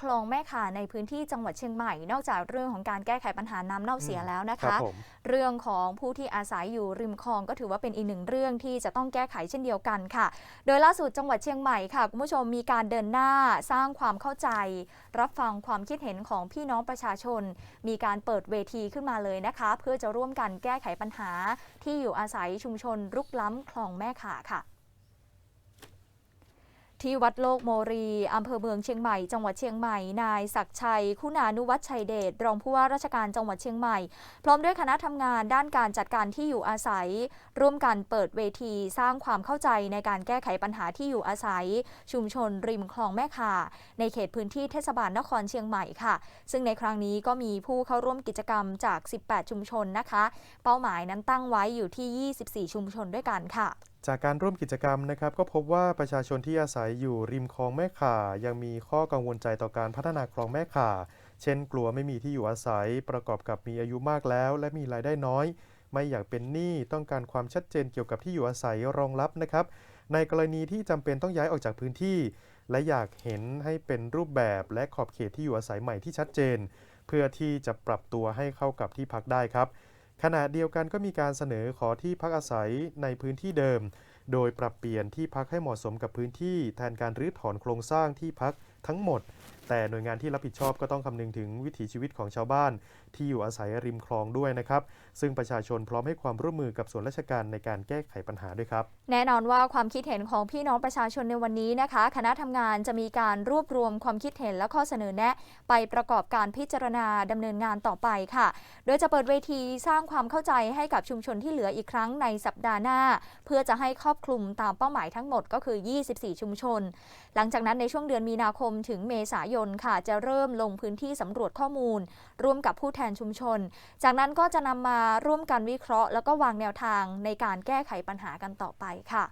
คลองแม่ข่าในพื้นที่จังหวัดเชียงใหม่ นอกจากเรื่องของการแก้ไขปัญหาน้ำเน่าเสียแล้วนะครัคะบผมเรื่องของผู้ที่อาศัยอยู่ริมคลองก็ถือว่าเป็นอีกหนึ่งเรื่องที่จะต้องแก้ไขเช่นเดียวกันค่ะ โดยล่าสุดจังหวัดเชียงใหม่ค่ะคุณผู้ชมมีการเดินหน้าสร้างความเข้าใจ รับฟังความคิดเห็นของพี่น้องประชาชน มีการเปิดเวทีขึ้นมาเลยนะคะ เพื่อจะร่วมกันแก้ไขปัญหาที่อยู่อาศัยชุมชนรุกล้ำคลองแม่ข่าค่ะ ที่วัดโลกโมรีอำเภอเมืองเชียงใหม่ จังหวัดเชียงใหม่ นายศักชัย คุณานุวัฒชัยเดช รองผู้ว่าราชการจังหวัดเชียงใหม่ พร้อมด้วยคณะทำงานด้านการจัดการที่อยู่อาศัย ร่วมกันเปิดเวทีสร้างความเข้าใจในการแก้ไขปัญหาที่อยู่อาศัย ชุมชนริมคลองแม่ข่า ในเขตพื้นที่เทศบาลนครเชียงใหม่ค่ะ ซึ่งในครั้งนี้ก็มีผู้เข้าร่วมกิจกรรมจาก 18 ชุมชนนะคะ เป้าหมายนั้นตั้งไว้อยู่ที่ 24 ชุมชนด้วยกันค่ะ จากการร่วมกิจกรรมนะครับ ก็พบว่าประชาชนที่อาศัยอยู่ริมคลองแม่ข่า ยังมีข้อกังวลใจต่อการพัฒนาคลองแม่ข่า เช่น กลัวไม่มีที่อยู่อาศัย ประกอบกับมีอายุมากแล้ว และมีรายได้น้อย ไม่อยากเป็นหนี้ต้องการความชัดเจนเกี่ยวกับที่อยู่อาศัยรองรับนะครับ ในกรณีที่จำเป็นต้องย้ายออกจากพื้นที่ และอยากเห็นให้เป็นรูปแบบและขอบเขตที่อยู่อาศัยใหม่ที่ชัดเจน เพื่อที่จะปรับตัวให้เข้ากับที่พักได้ครับ ขณะเดียวกันก็มีการเสนอขอที่พักอาศัยในพื้นที่เดิม โดยปรับเปลี่ยนที่พักให้เหมาะสมกับพื้นที่แทนการรื้อถอนโครงสร้างที่พักทั้งหมด แต่หน่วยงานที่รับผิดชอบก็ต้องคำนึงถึงวิถีชีวิตของชาวบ้าน ที่อยู่อาศัยริมคลองด้วยนะครับ ซึ่งประชาชนพร้อมให้ความร่วมมือกับส่วนราชการในการแก้ไขปัญหาด้วยครับ แน่นอนว่าความคิดเห็นของพี่น้องประชาชนในวันนี้นะคะ คณะทำงานจะมีการรวบรวมความคิดเห็นและข้อเสนอแนะ ไปประกอบการพิจารณาดำเนินงานต่อไปค่ะ โดยจะเปิดเวทีสร้างความเข้าใจให้กับชุมชนที่เหลืออีกครั้งในสัปดาห์หน้า เพื่อจะให้ครอบคลุมตามเป้าหมายทั้งหมดก็คือ 24 ชุมชน หลังจากนั้นในช่วงเดือนมีนาคมถึงเมษายนค่ะ จะเริ่มลงพื้นที่สำรวจข้อมูล ร่วมกับผู้แทนนชุมชน จากนั้นก็จะนำมาร่วมกันวิเคราะห์ แล้วก็วางแนวทางในการแก้ไขปัญหากันต่อไปค่ะ